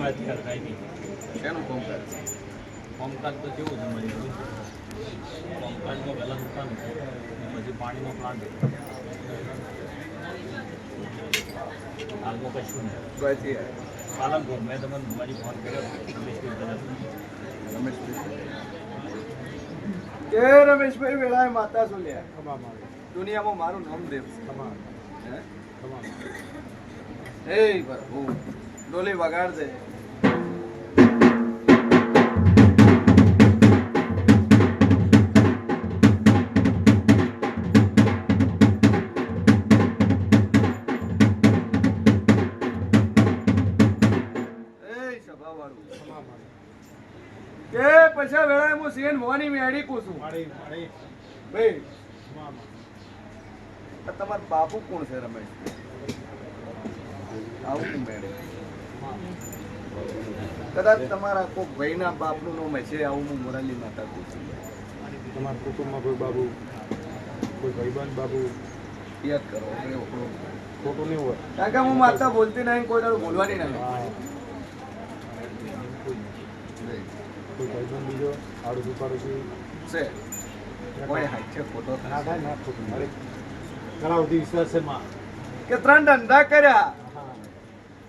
વાત કરે કાંઈ નહીં શેનું કોમકાજ કામકાજ તો કેવું છે મારી? કામકાજમાં પહેલા દુકાન છે. પછી પાણીનો પ્લાન્ટ હાલમાં કશું નહીં. પાલનપુર મેં તમને મારી ફોન કર્યો. રમેશભાઈ તરફ. રમેશભાઈ. કે રમેશભાઈ વેળાએ માતા સુલ્યા દુનિયામાં મારું નામ દેવ છે હે? એ પ્રભુ ડોલી વગાડ દે. કે પછી વેળા હું સીએન મોની મેળી કું છું. ભાઈ તમારા બાપુ કોણ છે રમેશ? આવું મેળે? કદાચ તમારા કોઈ ભાઈના બાપનું નામ છે આવું હું મોરાલી માતા કહું છું. તમારા કુટુંબમાં કોઈ બાબુ કોઈ ભાઈબંધ બાબુ? યાદ કરો ખોટું નહીં હોય. કારણ કે હું માતા બોલતી નહીં કોઈ બોલવાની નહીં હા કોઈ ભાઈબંધ બીજો આડું પાડોશી. છે. કોઈ હાથ છે ખોટો ના થાય ના ખોટું મારે ઘણા બધી વિશ્વાસ છે માં. કે ત્રણ ધંધા કર્યા.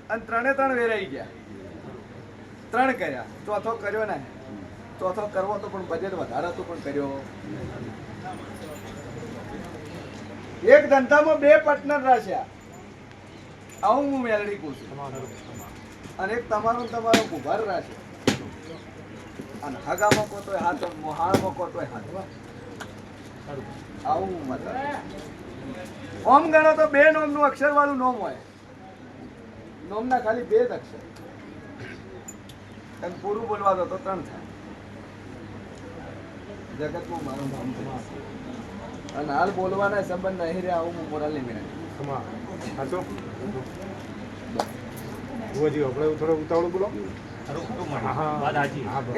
અને ત્રણે ત્રણ વેરાઈ ગયા. ત્રણ કર્યા. ચોથો કર્યો ને. ચોથો કરવો તો પણ બજેટ વધારે હતું પણ કર્યો. એક ધંધામાં બે પાર્ટનર રાખ્યા. આવું હું મેલડી કહું છું તમારું. અને એક તમારો તમારો ઉભાર રાખ્યો. અને હગામાં કો તો હાથ મોહાળમાં કો તોય હાથ. આવું મતલબ ઓમ ગણો તો બે નોમનું અક્ષર વાળું નોમ હોય. નોમના ખાલી બે જ અક્ષર. તમે પૂરું બોલવા દો તો ત્રણ થાય. જગતમાં મારું નામ અને હાલ બોલવાના સંબંધ નહીં રહ્યા, આવું હું મોરાલી મેળવી સાચો આપણે થોડો ઉતાવળું બોલો.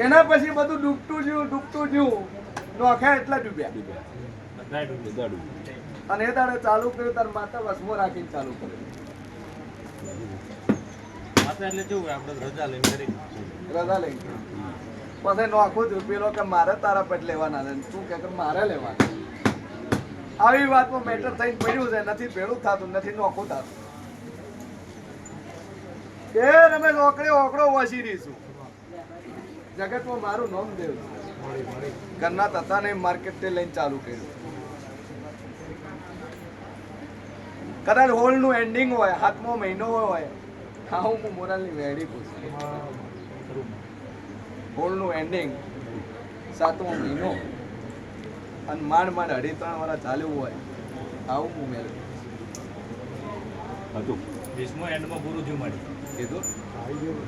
એના પછી બધું ડૂબતું જ્યું ડૂબતું જ્યું. નોખ્યા એટલા ડૂબ્યા. અને એ દાડે ચાલુ કર્યું, તાર માતા વસમો રાખીને ચાલુ કર્યું. એટલે કેવું આપણે. પછી નોખું થયું પેલો કે મારે તારા પેટ લેવાના છે તું કે મારે લેવાના આવી વાતમાં મેટર થઈને પડ્યું છે. નથી ભેળું થતું, નથી નોખું થતું. એ અમે નોકરી ઓકડો વસી રહીશું જગતમાં મારું નામ દેવ ઘરના તથાને માર્કેટ લઈને ચાલુ કર્યું. કદાચ હોલનું એન્ડિંગ હોય, હાથમો મહિનો હોય, હા, હું મોરાલની વેડી પૂછું. તમા ખરું નું એન્ડિંગ સાતમો મહિનો અને માંડ માંડ અઢી ત્રણ વર્ષ ચાલ્યું હોય, આવું હું મેળ વીસમો એન્ડમાં પૂરું થયું મારી. કીધું? આવી ગયું.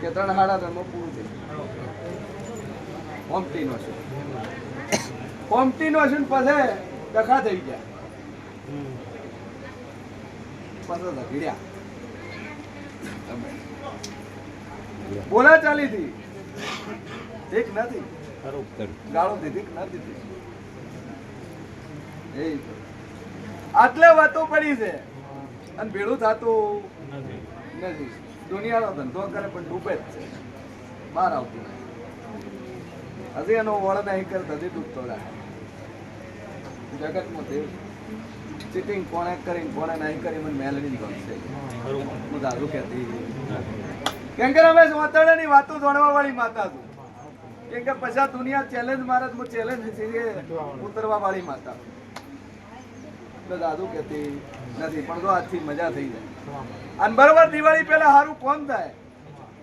કે ત્રણ સાડા ત્રણમાં પૂરું થયું. હોમટી નો છે. હોમટી નો છે ને પછી ડખા થઈ ગયા. પછી ઝઘડ્યા બોલા ચાલી હતી. ઠીક નથી. ગાળો દીધી કે ના દીધી એ આટલે વાતો પડી છે. અને ભેળું થતું નથી. દુનિયાનો ધંધો કરે પણ ડૂબે જ છે. બહાર આવતું નથી. હજી એનો વળ નહીં કરતો હજી ડૂબતો રાખે જગતમાં દેવ. ચીટિંગ કોણે કરીને કોણે નહીં કરી મને મેલડી ગમશે. હું દાદુ કહેતી. કેમ કે રમેશ વાતડાની વાતો જાણવા વાળી માતા છું કેમ કે પછી દુનિયા ચેલેન્જ મારે હું ચેલેન્જ ઉતરવા વાળી માતા. એટલે દાદુ કહેતી નથી પણ જો આજથી મજા થઈ જાય. અને બરોબર દિવાળી પહેલા સારું કોણ થાય.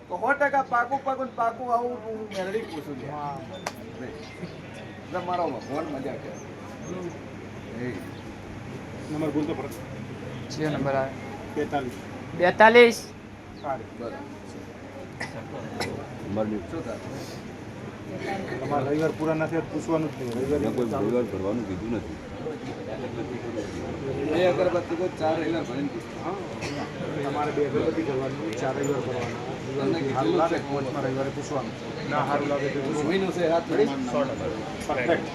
તો સો ટકા પાકું પાકું પાકું આવું હું મેળવી પૂછું છું. મારો ભગવાન મજા કરે. એ નંબર બોલતો ફરક. છે નંબર આવે. બેતાલીસ. બેતાલીસ. સારી. બરાબર શું થાય? તમારે રવિવાર પૂરા નથી તો પૂછવાનું જ નહીં. રવિવાર ચાલુ. બે અગરબત્તી કોઈ ચાર રવિવાર ભરીને પૂછતા હા. તમારે બે અગરબત્તી કરવાની ચાર રવિવાર કરવાના તમને સારું લાગે. કોચમાં રવિવારે પૂછવાનું. ના સારું લાગે તો મહિનો છે હાથ પડી પરફેક્ટ